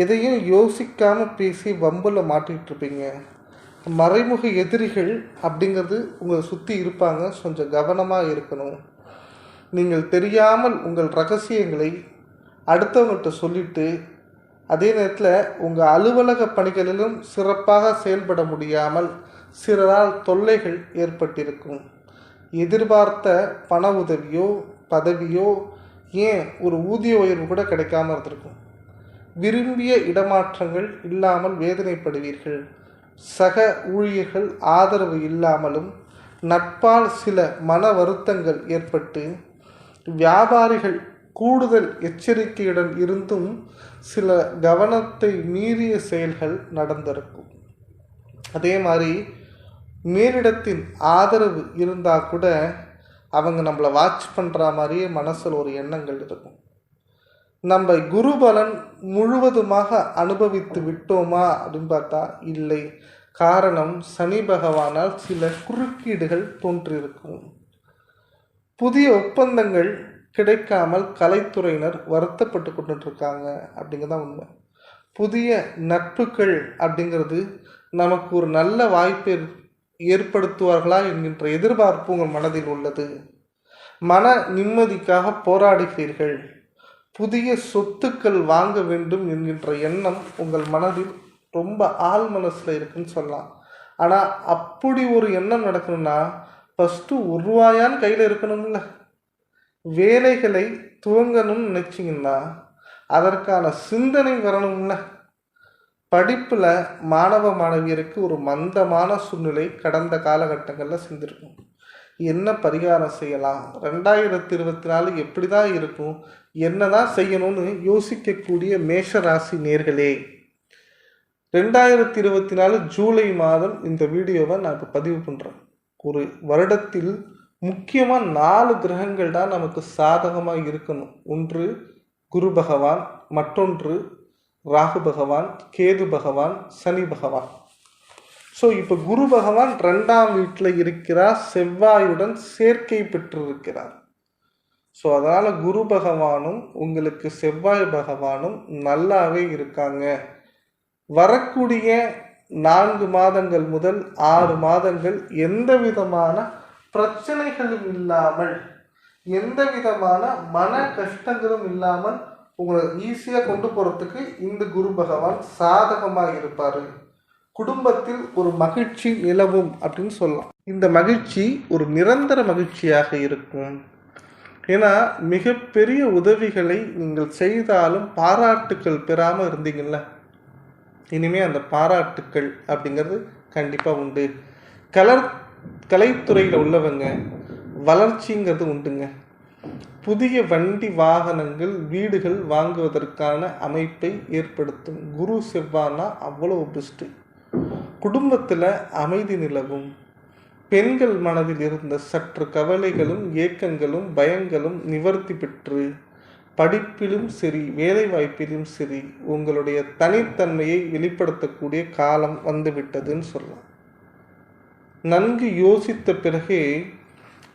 எதையும் யோசிக்காமல் பேசி வம்பில் மாட்டிகிட்ருப்பீங்க மறைமுக எதிரிகள் அப்படிங்கிறது உங்களை சுற்றி இருப்பாங்க. கொஞ்சம் கவனமாக இருக்கணும். நீங்கள் தெரியாமல் உங்கள் ரகசியங்களை அடுத்தவங்கள்ட்ட சொல்லிவிட்டு அதே நேரத்தில் உங்கள் அலுவலக பணிகளிலும் சிறப்பாக செயல்பட முடியாமல் சிலரால் தொல்லைகள் ஏற்பட்டிருக்கும். எதிர்பார்த்த பண உதவியோ பதவியோ ஏன் ஒரு ஊதிய உயர்வு கூட கிடைக்காம இருந்திருக்கும். விரும்பிய இடமாற்றங்கள் இல்லாமல் வேதனைப்படுவீர்கள். சக ஊழியர்கள் ஆதரவு இல்லாமலும் நட்பால் சில மன வருத்தங்கள் ஏற்பட்டு வியாபாரிகள் கூடுதல் எச்சரிக்கையுடன் இருந்தும் சில கவனத்தை மீறிய செயல்கள் நடந்திருக்கும். அதே மாதிரி மேலிடத்தின் ஆதரவு இருந்தால் கூட அவங்க நம்மளை வாட்ச் பண்ணுற மாதிரியே மனசில் ஒரு எண்ணங்கள் இருக்கும். நம்ம குருபலன் முழுவதுமாக அனுபவித்து விட்டோமா அப்படின்னு பார்த்தா இல்லை. காரணம் சனி பகவானால் சில குறுக்கீடுகள் தோன்றியிருக்கும். புதிய ஒப்பந்தங்கள் கிடைக்காமல் கலைத்துறையினர் வருத்தப்பட்டு கொண்டுருக்காங்க இருக்காங்க அப்படிங்கிறதான் உண்மை. புதிய நட்புகள் அப்படிங்கிறது நமக்கு ஒரு நல்ல வாய்ப்பை ஏற்படுத்துவார்களா என்கின்ற எதிர்பார்ப்பு உங்கள் மனதில் உள்ளது. மன நிம்மதிக்காக போராடுகிறீர்கள். புதிய சொத்துக்கள் வாங்க வேண்டும் என்கின்ற எண்ணம் உங்கள் மனதில் ரொம்ப ஆள் மனசில் இருக்குன்னு சொல்லலாம். ஆனால் அப்படி ஒரு எண்ணம் நடக்கணும்னா ஃபஸ்ட்டு ஒரு ரூபாயான் கையில் இருக்கணும்ல. வேலைகளை துவங்கணும்னு நினச்சிங்கன்னா அதற்கான சிந்தனை வரணும்ல. படிப்பில் மாணவ மாணவியருக்கு ஒரு மந்தமான சூழ்நிலை கடந்த காலகட்டங்களில் செஞ்சுருக்கும். என்ன பரிகாரம் செய்யலாம்? ரெண்டாயிரத்தி இருபத்தி நாலு எப்படி தான் இருக்கும்? என்ன தான் செய்யணும்னு யோசிக்கக்கூடிய மேஷ ராசி நேர்களே ரெண்டாயிரத்தி இருபத்தி நாலு ஜூலை மாதம் இந்த வீடியோவை நான் இப்போ பதிவு பண்ணுறேன் ஒரு வருடத்தில் முக்கியமாக நாலு கிரகங்கள் தான் நமக்கு சாதகமாக இருக்கணும். ஒன்று குரு பகவான் மற்றொன்று ராகு பகவான் கேது பகவான் சனி பகவான். ஸோ இப்போ குரு பகவான் ரெண்டாம் வீட்டில் இருக்கிறார் செவ்வாயுடன் சேர்க்கை பெற்றிருக்கிறார். ஸோ அதனால் குரு பகவானும் உங்களுக்கு செவ்வாய் பகவானும் நல்லாவே இருக்காங்க. வரக்கூடிய நான்கு மாதங்கள் முதல் ஆறு மாதங்கள் எந்த விதமான பிரச்சனைகளும் இல்லாமல் எந்த விதமான மன கஷ்டங்களும் இல்லாமல் உங்களை ஈஸியாக கொண்டு போகிறதுக்கு இந்த குரு பகவான் சாதகமாக இருப்பார். குடும்பத்தில் ஒரு மகிழ்ச்சி நிலவும் அப்படின்னு சொல்லலாம். இந்த மகிழ்ச்சி ஒரு நிரந்தர மகிழ்ச்சியாக இருக்கும். ஏன்னா மிகப்பெரிய உதவிகளை நீங்கள் செய்தாலும் பாராட்டுக்கள் பெறாமல் இருந்தீங்கல்ல? இனிமே அந்த பாராட்டுக்கள் அப்படிங்கிறது கண்டிப்பாக உண்டு. கலர் கலைத்துறையில் உள்ளவங்க வளர்ச்சிங்கிறது உண்டுங்க. புதிய வண்டி வாகனங்கள் வீடுகள் வாங்குவதற்கான அமைப்பை ஏற்படுத்தும் குரு செவ்வானா அவ்வளோ பெஸ்ட்டு குடும்பத்தில் அமைதி நிலவும். பெண்கள் மனதில் இருந்த சற்று கவலைகளும் ஏக்கங்களும் பயங்களும் நிவர்த்தி பெற்று படிப்பிலும் சரி வேலை வாய்ப்பிலும் சரி உங்களுடைய தனித்தன்மையை வெளிப்படுத்தக்கூடிய காலம் வந்துவிட்டதுன்னு சொல்லலாம். நன்கு யோசித்த பிறகே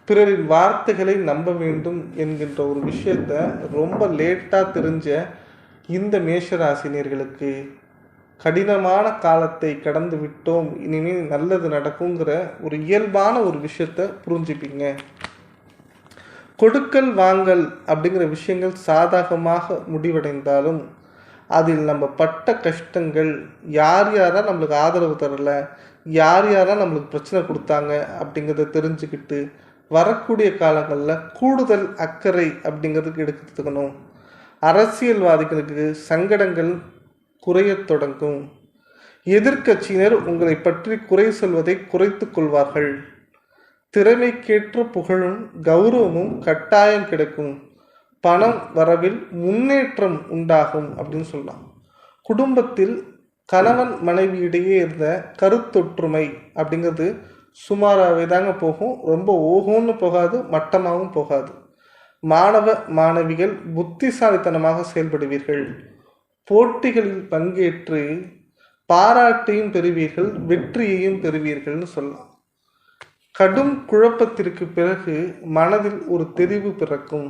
பிறரின் வார்த்தைகளை நம்ப வேண்டும் என்கின்ற ஒரு விஷயத்த ரொம்ப லேட்டாக தெரிஞ்ச இந்த மேஷராசினியர்களுக்கு கடினமான காலத்தை கடந்து விட்டோம். இனிமேல் நல்லது நடக்குங்கிற ஒரு இயல்பான ஒரு விஷயத்த புரிஞ்சுப்பீங்க. கொடுக்கல் வாங்கல் அப்படிங்கிற விஷயங்கள் சாதகமாக முடிவடைந்தாலும் அதில் நம்ம பட்ட கஷ்டங்கள் யார் யாரா நம்மளுக்கு ஆதரவு தரல யார் யாரா நம்மளுக்கு பிரச்சனை கொடுத்தாங்க அப்படிங்கிறத தெரிஞ்சுக்கிட்டு வரக்கூடிய காலங்களில் கூடுதல் அக்கறை அப்படிங்கிறதுக்கு எடுத்துக்கணும். அரசியல்வாதிகளுக்கு சங்கடங்கள் குறையத் தொடங்கும். எதிர்க்கட்சியினர் உங்களை பற்றி குறை சொல்வதை குறைத்து கொள்வார்கள். திறமைக்கேற்ற புகழும் கௌரவமும் கட்டாயம் கிடைக்கும். பணம் வரவில் முன்னேற்றம் உண்டாகும் அப்படின்னு சொல்லலாம். குடும்பத்தில் கணவன் மனைவி இடையே இருந்த கருத்தொற்றுமை அப்படிங்கிறது சுமாராகவே தாங்க போகும். ரொம்ப ஓகோன்னு போகாது மட்டமாகவும் போகாது. மாணவ மாணவிகள் புத்திசாலித்தனமாக செயல்படுவீர்கள். போட்டிகளில் பங்கேற்று பாராட்டையும் பெறுவீர்கள் வெற்றியையும் பெறுவீர்கள்னு சொல்லலாம். கடும் குழப்பத்திற்கு பிறகு மனதில் ஒரு தெரிவு பிறக்கும்.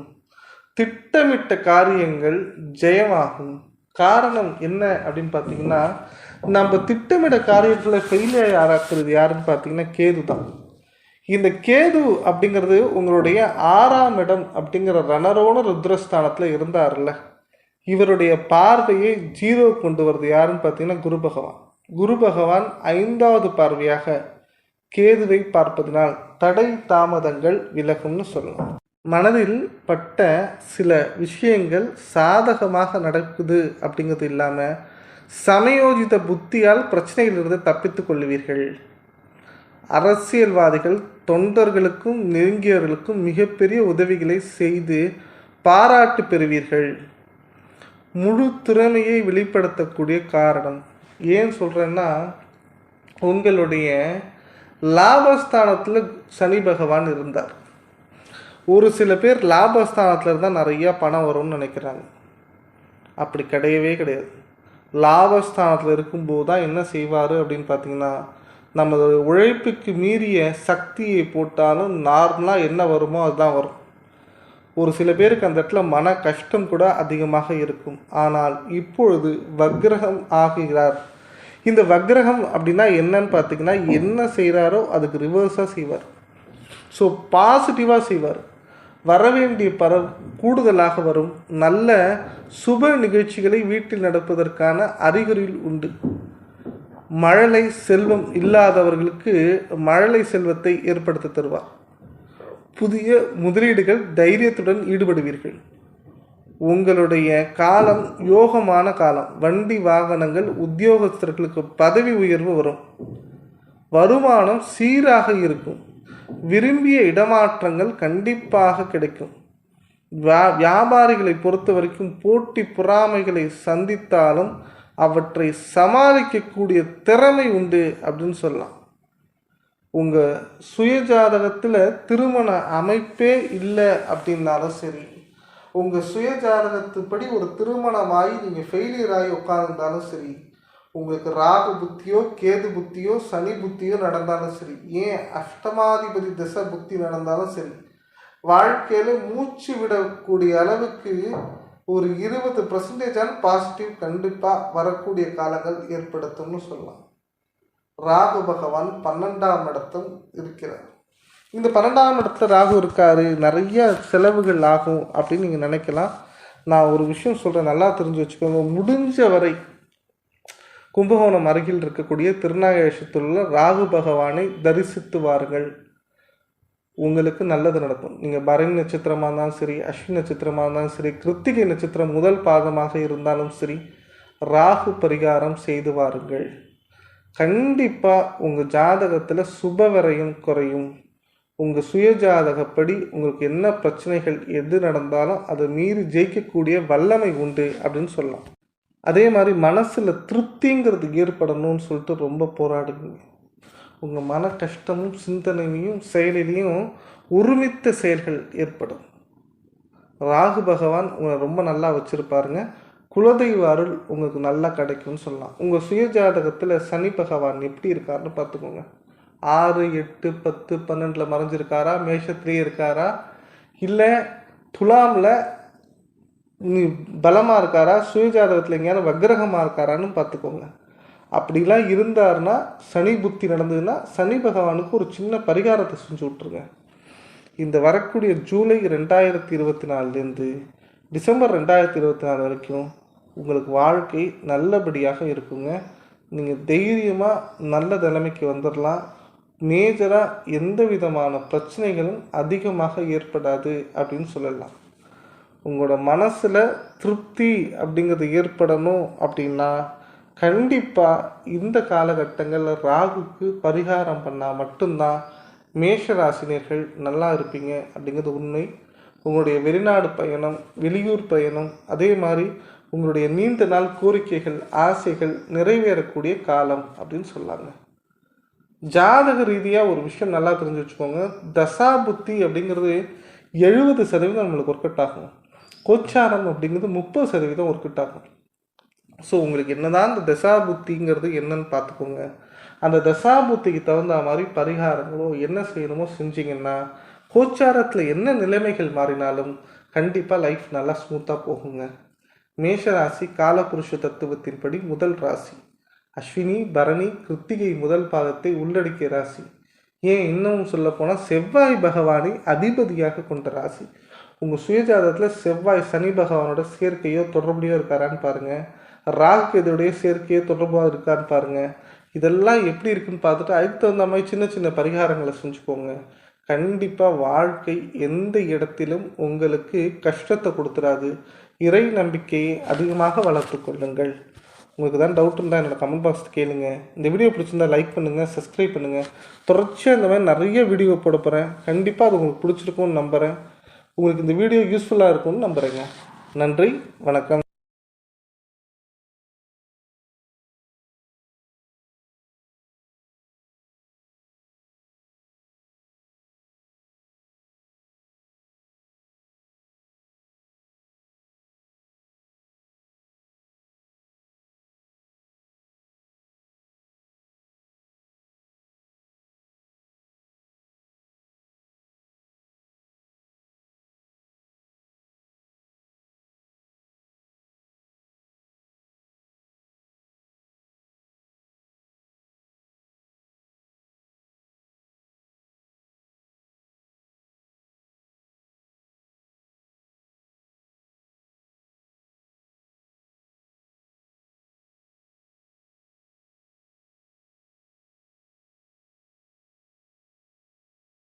திட்டமிட்ட காரியங்கள் ஜெயமாகும். காரணம் என்ன அப்படின்னு பார்த்தீங்கன்னா நம்ம திட்டமிட காரியத்தில் ஃபெயிலியர் ஆராக்குறது யாருன்னு பார்த்தீங்கன்னா கேது தான். இந்த கேது அப்படிங்கிறது உங்களுடைய ஆறாம் இடம் அப்படிங்கிற ரணரோன ருத்ரஸ்தானத்தில் இருந்தார்ல. இவருடைய பார்வையை ஜீரோ கொண்டு வருது யாருன்னு பார்த்தீங்கன்னா குரு பகவான். குரு பகவான் ஐந்தாவது பார்வையாக கேதுவை பார்ப்பதனால் தடை தாமதங்கள் விலகும்னு சொல்லலாம். மனதில் பட்ட சில விஷயங்கள் சாதகமாக நடக்குது அப்படிங்கிறது இல்லாமல் சமயோஜித புத்தியால் பிரச்சனையிலிருந்து தப்பித்து கொள்வீர்கள். அரசியல்வாதிகள் தொண்டர்களுக்கும் நெருங்கியவர்களுக்கும் மிகப்பெரிய உதவிகளை செய்து பாராட்டு பெறுவீர்கள். முழு திறமையை வெளிப்படுத்தக்கூடிய காரணம். ஏன் சொல்கிறேன்னா உங்களுடைய லாபஸ்தானத்தில் சனி பகவான் இருந்தார். ஒரு சில பேர் லாபஸ்தானத்தில் இருந்தால் நிறையா பணம் வரும்னு நினைக்கிறாங்க. அப்படி கிடையவே கிடையாது. லாபஸ்தானத்தில் இருக்கும்போது தான் என்ன செய்வார் அப்படின்னு பார்த்தீங்கன்னா நமது உழைப்புக்கு மீறிய சக்தியை போட்டாலும் நார்மலாக என்ன வருமோ அதுதான் வரும். ஒரு சில பேருக்கு அந்த இடத்துல மன கஷ்டம் கூட அதிகமாக இருக்கும். ஆனால் இப்பொழுது வக்ரகம் ஆகுகிறார் இந்த வக்ரகம் அப்படின்னா என்னன்னு பார்த்தீங்கன்னா என்ன செய்கிறாரோ அதுக்கு ரிவர்ஸாக செய்வார். ஸோ பாசிட்டிவாக செய்வார். வரவேண்டிய பர கூடுதலாக வரும். நல்ல சுப நிகழ்ச்சிகளை வீட்டில் நடப்பதற்கான அறிகுறிகள் உண்டு. மழலை செல்வம் இல்லாதவர்களுக்கு மழலை செல்வத்தை ஏற்படுத்தி தருவார். புதிய முதலீடுகள் தைரியத்துடன் ஈடுபடுவீர்கள். உங்களுடைய காலம் யோகமான காலம் வண்டி வாகனங்கள் உத்தியோகஸ்தர்களுக்கு பதவி உயர்வு வரும். வருமானம் சீராக இருக்கும். விரும்பிய இடமாற்றங்கள் கண்டிப்பாக கிடைக்கும். வியா- வியாபாரிகளை பொறுத்த வரைக்கும் போட்டி பொறாமைகளை சந்தித்தாலும் அவற்றை சமாளிக்கக்கூடிய திறமை உண்டு அப்படின்னு சொல்லலாம். உங்கள் சுயஜாதகத்தில் திருமண அமைப்பே இல்லை அப்படின்னாலும் சரி உங்கள் சுயஜாதகத்துப்படி ஒரு திருமணமாகி நீங்கள் ஃபெயிலியர் ஆகி உட்காந்துருந்தாலும் சரி உங்களுக்கு ராகு புத்தியோ கேது புத்தியோ சனி புத்தியோ நடந்தாலும் சரி ஏன் அஷ்டமாதிபதி திசை புத்தி நடந்தாலும் சரி வாழ்க்கையில் மூச்சு விடக்கூடிய அளவுக்கு ஒரு இருபது பர்சன்டேஜான பாசிட்டிவ் கண்டிப்பாக வரக்கூடிய காலங்கள் ஏற்படுத்தும்னு சொல்லலாம். ராகு பகவான் பன்னெண்டாம் இடத்தில் இருக்கிறார். இந்த பன்னெண்டாம் இடத்துல ராகு இருக்காரு நிறைய செலவுகள் ஆகும் அப்படின்னு நீங்கள் நினைக்கலாம். நான் ஒரு விஷயம் சொல்கிறேன் நல்லா தெரிஞ்சு வச்சுக்கோங்க. முடிஞ்ச வரை கும்பகோணம் அருகில் இருக்கக்கூடிய திருநாகேஷத்தில் உள்ள ராகு பகவானை தரிசித்து வாருங்கள் உங்களுக்கு நல்லது நடக்கும். நீங்கள் பரணி நட்சத்திரமாக இருந்தாலும் சரி அஸ்வின் நட்சத்திரமாக இருந்தாலும் சரி கிருத்திகை நட்சத்திரம் முதல் பாதமாக இருந்தாலும் சரி ராகு பரிகாரம் செய்து வாருங்கள். கண்டிப்பாக உங்கள் ஜாதகத்தில் சுபவரையும் குறையும். உங்கள் சுய ஜாதகப்படி உங்களுக்கு என்ன பிரச்சனைகள் எது நடந்தாலும் அதை மீறி ஜெயிக்கக்கூடிய வல்லமை உண்டு அப்படின்னு சொல்லலாம். அதே மாதிரி மனசில் திருப்திங்கிறது ஏற்படணும்னு சொல்லிட்டு ரொம்ப போராடுங்க. உங்கள் மன கஷ்டமும் சிந்தனையும் செயலிலையும் ஒருமித்த செயல்கள் ஏற்படும். ராகு பகவான் உங்களை ரொம்ப நல்லா வச்சுருப்பாருங்க. குலதெய்வ அருள் உங்களுக்கு நல்லா கிடைக்கும்னு சொல்லலாம். உங்கள் சுய ஜாதகத்தில் சனி பகவான் எப்படி இருக்காருன்னு பார்த்துக்கோங்க. ஆறு எட்டு பத்து பன்னெண்டில் மறைஞ்சிருக்காரா? மேஷத்துலேயே இருக்காரா? இல்லை துலாமில் நீ பலமாக இருக்காரா? சுயஜாதகத்தில் எங்கேயாவது வக்ரகமாக இருக்காரான்னு பார்த்துக்கோங்க. அப்படிலாம் இருந்தார்னா சனி புத்தி நடந்ததுன்னா சனி பகவானுக்கு ஒரு சின்ன பரிகாரத்தை செஞ்சு விட்ருங்க இந்த வரக்கூடிய ஜூலை ரெண்டாயிரத்தி இருபத்தி நாலுலேருந்து டிசம்பர் ரெண்டாயிரத்தி இருபத்தி நாலு வரைக்கும் உங்களுக்கு வாழ்க்கை நல்லபடியாக இருக்குங்க. நீங்கள் தைரியமாக நல்ல நிலைமைக்கு வந்துடலாம் மேஜராக எந்த விதமான பிரச்சனைகளும் அதிகமாக ஏற்படாது அப்படின்னு சொல்லலாம். உங்களோட மனசில் திருப்தி அப்படிங்கிறது ஏற்படணும் அப்படின்னா கண்டிப்பாக இந்த காலகட்டங்களில் ராகுக்கு பரிகாரம் பண்ணால் மட்டும்தான் மேஷ ராசினியர்கள் நல்லா இருப்பீங்க அப்படிங்கிறது உண்மை. உங்களுடைய வெளிநாடு பயணம் வெளியூர் பயணம் அதே மாதிரி உங்களுடைய நீண்ட நாள் கோரிக்கைகள் ஆசைகள் நிறைவேறக்கூடிய காலம் அப்படின்னு சொல்லாங்க. ஜாதக ரீதியாக ஒரு விஷயம் நல்லா தெரிஞ்சு வச்சுக்கோங்க. தசா புத்தி அப்படிங்கிறது எழுபது சதவீதம் நம்மளுக்கு ஒர்க் அவுட் ஆகும். கோச்சாரம் அப்படிங்கிறது முப்பது சதவீதம் ஒர்க் அவுட் ஆகும். ஸோ உங்களுக்கு என்னதான் இந்த தசா புத்திங்கிறது என்னன்னு பார்த்துக்கோங்க. அந்த தசா புத்திக்கு தகுந்த மாதிரி பரிகாரங்களோ என்ன செய்யணுமோ செஞ்சீங்கன்னா கோச்சாரத்தில் என்ன நிலைமைகள் மாறினாலும் கண்டிப்பாக லைஃப் நல்லா ஸ்மூத்தாக போகுங்க. மேஷ ராசி காலபுருஷ தத்துவத்தின்படி முதல் ராசி. அஸ்வினி பரணி கிருத்திகை முதல் பாதத்தை உள்ளடக்கிய ராசி. ஏன் இன்னும் சொல்ல போனால் செவ்வாய் பகவானை அதிபதியாக கொண்ட ராசி. உங்கள் சுயஜாதத்தில் செவ்வாய் சனி பகவானோட சேர்க்கையோ தொடர்புடையோ இருக்காரான்னு பாருங்கள் ராகு இதோடைய சேர்க்கையோ தொடர்பாக இருக்கான்னு பாருங்கள் இதெல்லாம் எப்படி இருக்குன்னு பார்த்துட்டு அதுக்கு தகுந்த மாதிரி சின்ன சின்ன பரிகாரங்களை செஞ்சுக்கோங்க. கண்டிப்பாக வாழ்க்கை எந்த இடத்திலும் உங்களுக்கு கஷ்டத்தை கொடுத்துடாது இறை நம்பிக்கையை அதிகமாக வளர்த்து கொள்ளுங்கள். உங்களுக்கு தான் டவுட் இருந்தால் என்னோடய கமெண்ட் பாக்ஸ் கேளுங்க. இந்த வீடியோ பிடிச்சிருந்தா லைக் பண்ணுங்கள் சப்ஸ்கிரைப் பண்ணுங்கள் தொடர்ச்சியாக இந்த மாதிரி நிறைய வீடியோ போட போகிறேன் கண்டிப்பாக அது உங்களுக்கு பிடிச்சிருக்கும்னு நம்புகிறேன் உங்களுக்கு இந்த வீடியோ யூஸ்ஃபுல்லாக இருக்கும்னு நம்புகிறேங்க நன்றி வணக்கம்.